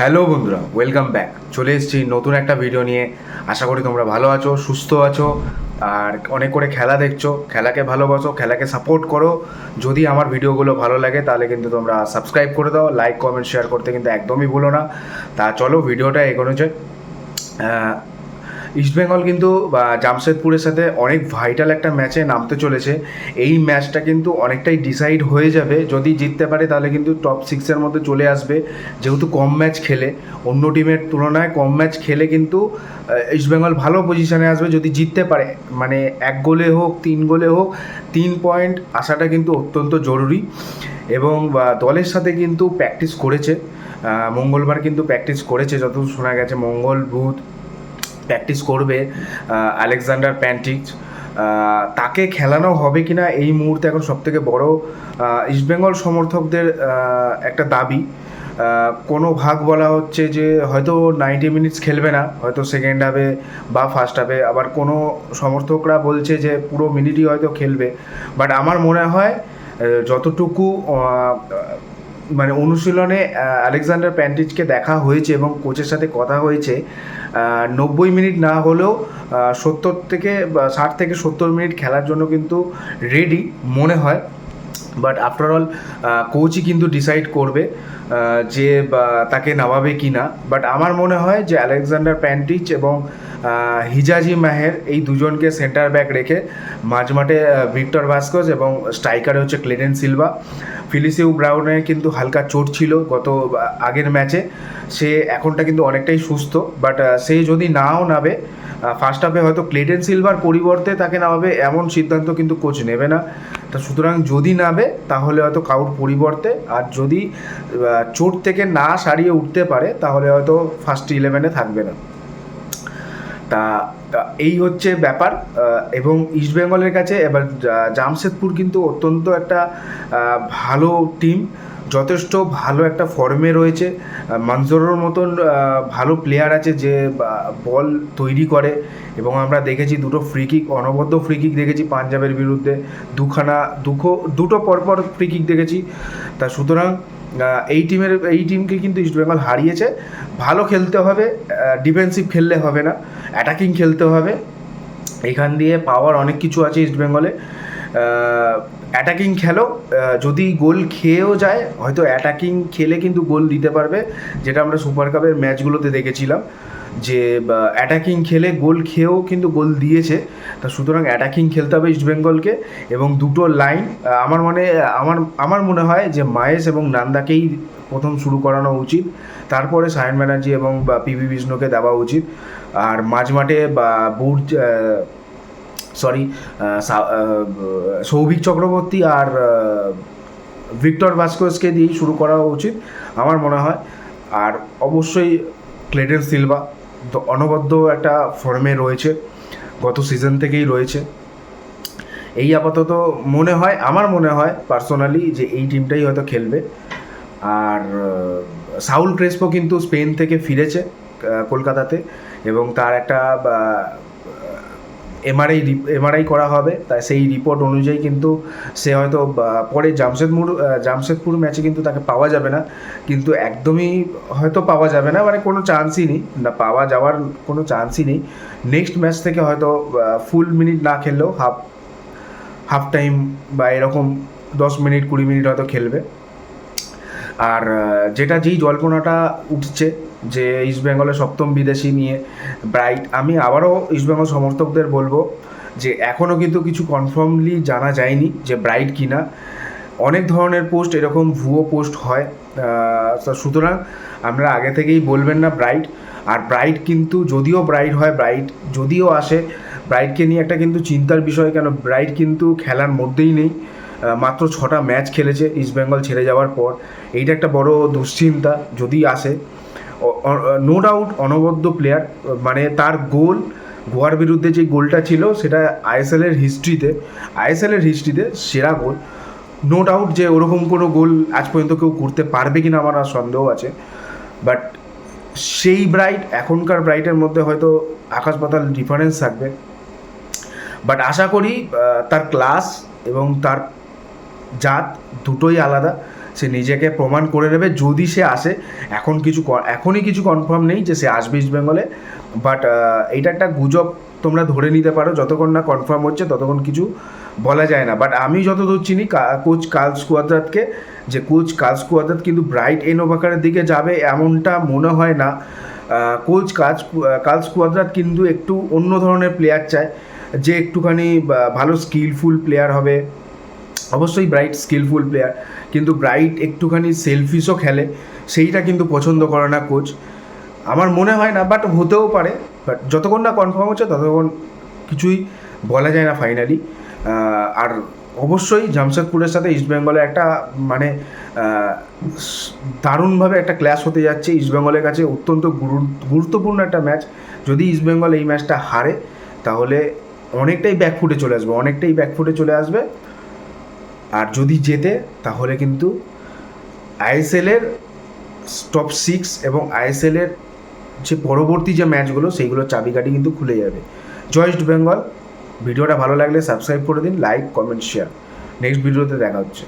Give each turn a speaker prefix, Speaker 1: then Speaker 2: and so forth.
Speaker 1: Hello বন্ধুরা welcome back চলে এসেছি নতুন একটা ভিডিও নিয়ে। আশা করি তোমরা ভালো আছো, সুস্থ আছো, আর অনেক করে খেলা দেখছ। খেলাকে ভালোবাসো, খেলাকে সাপোর্ট করো। যদি আমার ভিডিওগুলো ভালো লাগে, তাহলে কিন্তু তোমরা সাবস্ক্রাইব করে দাও। লাইক কমেন্ট শেয়ার করতে কিন্তু একদমই ভুলো না। তা চলো ভিডিওটা এগোনো যায় ইস্টবেঙ্গল কিন্তু জামশেদপুরের সাথে অনেক ভাইটাল একটা ম্যাচে নামতে চলেছে। এই ম্যাচটা কিন্তু অনেকটাই ডিসাইড হয়ে যাবে। যদি জিততে পারে, তাহলে কিন্তু টপ সিক্সের মধ্যে চলে আসবে। যেহেতু কম ম্যাচ খেলে, অন্য টিমের তুলনায় কম ম্যাচ খেলে কিন্তু ইস্টবেঙ্গল ভালো পজিশনে আসবে যদি জিততে পারে। মানে এক গোলে হোক, তিন গোলে হোক, তিন পয়েন্ট আসাটা কিন্তু অত্যন্ত জরুরি। এবং দলের সাথে কিন্তু প্র্যাকটিস করেছে। মঙ্গলবার কিন্তু প্র্যাকটিস করেছে, যতদূর শোনা গেছে। মঙ্গল, বুধ প্র্যাকটিস করবে আলেকজান্ডার প্যান্টিক তাকে খেলানো হবে কিনা এই মুহূর্তে এখন সবথেকে বড় ইস্টবেঙ্গল সমর্থকদের একটা দাবি। কোনো ভাগ বলা হচ্ছে যে হয়তো নাইনটি মিনিটস খেলবে না, হয়তো সেকেন্ড হাফে বা ফার্স্ট হাফে আবার কোনো সমর্থকরা বলছে যে পুরো মিনিটই হয়তো খেলবে। বাট আমার মনে হয় যতটুকু মানে অনুশীলনে আলেকজান্ডার প্যান্টিচকে দেখা হয়েছে এবং কোচের সাথে কথা হয়েছে। নব্বই মিনিট না হলেও সত্তর থেকে ষাট থেকে সত্তর মিনিট খেলার জন্য কিন্তু রেডি মনে হয়। বাট আফটার অল কোচই কিন্তু ডিসাইড করবে যে তাকে নামাবে কি না। বাট আমার মনে হয় যে, আলেকজান্ডার প্যান্টিচ এবং হিজাজি মাহের এই দুজনকে সেন্টার ব্যাক রেখে মাঝমাঠে ভিক্টর ভাস্কোস এবং স্ট্রাইকারে হচ্ছে ক্লেডেন সিলভা। ফিলিসিউ ব্রাউনের কিন্তু হালকা চোট ছিল গত আগের ম্যাচে। সে এখনটা কিন্তু অনেকটাই সুস্থ, বাট সে যদি নাও নাবে ফার্স্ট হাফে হয়তো ক্লেডেন সিলভার পরিবর্তে তাকে নামাবে এমন সিদ্ধান্ত কিন্তু কোচ নেবে না। তা সুতরাং যদি নাবে তাহলে হয়তো কাউর পরিবর্তে, আর যদি চোট থেকে না সারিয়ে উঠতে পারে, তাহলে হয়তো ফার্স্ট ইলেভেনে থাকবে না। তা তা এই হচ্ছে ব্যাপার এবং ইস্টবেঙ্গলের কাছে এবার জামশেদপুর কিন্তু অত্যন্ত একটা ভালো টিম যথেষ্ট ভালো একটা ফর্মে রয়েছে মানজোরের মতন ভালো প্লেয়ার আছে যে বল তৈরি করে, এবং আমরা দেখেছি দুটো ফ্রি কিক অনবদ্য ফ্রি কিক দেখেছি পাঞ্জাবের বিরুদ্ধে, দুখানা, দুখো, দুটো পরপর ফ্রি কিক দেখেছি, তা সুতরাং এই টিমের এই টিমকে কিন্তু ইস্টবেঙ্গল হারিয়েছে। ভালো খেলতে হবে ডিফেন্সিভ খেললে হবে না অ্যাটাকিং খেলতে হবে। এখান দিয়ে পাওয়ার অনেক কিছু আছে ইস্টবেঙ্গলে অ্যাটাকিং খেলো যদি গোল খেয়েও যায়, হয়তো অ্যাটাকিং খেলে কিন্তু গোল দিতে পারবে, যেটা আমরা সুপার কাপের ম্যাচগুলোতে দেখেছিলাম। যে অ্যাটাকিং খেলে গোল খেয়েও কিন্তু গোল দিয়েছে। তা সুতরাং অ্যাটাকিং খেলতে হবে ইস্টবেঙ্গলকে এবং দুটো লাইন আমার মনে, আমার আমার মনে হয় যে মায়েস এবং নান্দাকেই প্রথম শুরু করানো উচিত। তারপরে সায়ন ব্যানার্জি এবং, বা পিভি বিষ্ণুকে দেওয়া উচিত। আর মাঝমাঠে বা বুট সরি সৌভিক চক্রবর্তী আর ভিক্টর ভাস্কোসকে দিয়েই শুরু করা উচিত, আমার মনে হয়। আর অবশ্যই ক্লেডেন সিলভা অনবদ্য একটা ফর্মে রয়েছে, গত সিজন থেকেই রয়েছে। এই আপাতত মনে হয়, আমার মনে হয় পার্সোনালি যে এই টিমটাই হয়তো খেলবে। আর সাউল ক্রেসপো কিন্তু স্পেন থেকে ফিরেছে কলকাতাতে এবং তার একটা এমআরআই এমআরআই করা হবে। তাই সেই রিপোর্ট অনুযায়ী কিন্তু সে হয়তো পরে জামশেদপুর জামশেদপুর ম্যাচে কিন্তু তাকে পাওয়া যাবে না। কিন্তু একদমই হয়তো পাওয়া যাবে না মানে কোনো চান্সই নেই। না, পাওয়া যাওয়ার কোনো চান্সই নেই। নেক্সট ম্যাচ থেকে হয়তো ফুল মিনিট না খেললেও হাফ হাফ টাইম বা এরকম দশ মিনিট, কুড়ি মিনিট হয়তো খেলবে। আর যেটা যেই জল্পনাটা উঠছে যে ইস্টবেঙ্গলের সপ্তম বিদেশি নিয়ে ব্রাইট আমি আবারও ইস্টবেঙ্গল সমর্থকদের বলব যে এখনও কিন্তু কিছু কনফার্মলি জানা যায়নি যে ব্রাইট কিনা। অনেক ধরনের পোস্ট এরকম ভুয়ো পোস্ট হয়। সুতরাং আমরা আগে থেকেই বলবেন না ব্রাইট আর ব্রাইট কিন্তু যদিও ব্রাইট হয় ব্রাইট যদিও আসে ব্রাইটকে নিয়ে একটা কিন্তু চিন্তার বিষয় কেন? ব্রাইট কিন্তু খেলার মধ্যেই নেই। মাত্র ছটা ম্যাচ খেলেছে ইস্টবেঙ্গল ছেড়ে যাওয়ার পর। এইটা একটা বড় দুশ্চিন্তা যদি আসে নো ডাউট অনবদ্য প্লেয়ার মানে তার গোল, গোয়ার বিরুদ্ধে যে গোলটা ছিল সেটা আইএসএলের হিস্ট্রিতে আইএসএলের হিস্ট্রিতে সেরা গোল। নো ডাউট যে ওরকম কোনো গোল আজ পর্যন্ত কেউ করতে পারবে কিনা আমার আর সন্দেহ আছে। বাট সেই ব্রাইট এখনকার ব্রাইটের মধ্যে হয়তো আকাশ পাতাল ডিফারেন্স থাকবে। বাট আশা করি তার ক্লাস এবং তার জাত দুটোই আলাদা। সে নিজেকে প্রমাণ করে নেবে। যদি সে আসে, এখন কিছু এখনই কিছু কনফার্ম নেই যে সে আসবে ইস্ট বেঙ্গলে বাট এটা একটা গুজব তোমরা ধরে নিতে পারো। যতক্ষণ না কনফার্ম হচ্ছে, ততক্ষণ কিছু বলা যায় না। বাট আমি যতদূর চিনি কোচ কাল স্কোয়াদ্রাতকে যে কোচ কাল স্কোয়াদ্রাত কিন্তু ব্রাইট এনোভাকারের দিকে যাবে এমনটা মনে হয় না। কোচ কাজ কাল স্কোয়াদ্রাত কিন্তু একটু অন্য ধরনের প্লেয়ার চায়। যে একটুখানি ভালো স্কিলফুল প্লেয়ার হবে। অবশ্যই ব্রাইট স্কিলফুল প্লেয়ার কিন্তু ব্রাইট একটুখানি সেলফিশও খেলে, সেইটা কিন্তু পছন্দ করে না কোচ আমার মনে হয় না বাট হতেও পারে বাট যতক্ষণ না কনফার্ম হচ্ছে, ততক্ষণ কিছুই বলা যায় না ফাইনালি আর অবশ্যই জামশেদপুরের সাথে ইস্টবেঙ্গলের একটা মানে দারুণভাবে একটা ক্লাস হতে যাচ্ছে। ইস্টবেঙ্গলের কাছে অত্যন্ত গুরু- গুরুত্বপূর্ণ একটা ম্যাচ যদি ইস্টবেঙ্গল এই ম্যাচটা হারে, তাহলে অনেকটাই ব্যাকফুটে চলে আসবে, অনেকটাই ব্যাকফুটে চলে আসবে। আর যদি জেতে, তাহলে কিন্তু আইএসএলের টপ সিক্স এবং আইএসএলের যে পরবর্তী যে ম্যাচগুলো সেইগুলোর চাবিকাঠি কিন্তু খুলে যাবে। জয় ইস্ট বেঙ্গল। ভিডিওটা ভালো লাগলে সাবস্ক্রাইব করে দিন লাইক কমেন্ট শেয়ার নেক্সট ভিডিওতে দেখা হচ্ছে।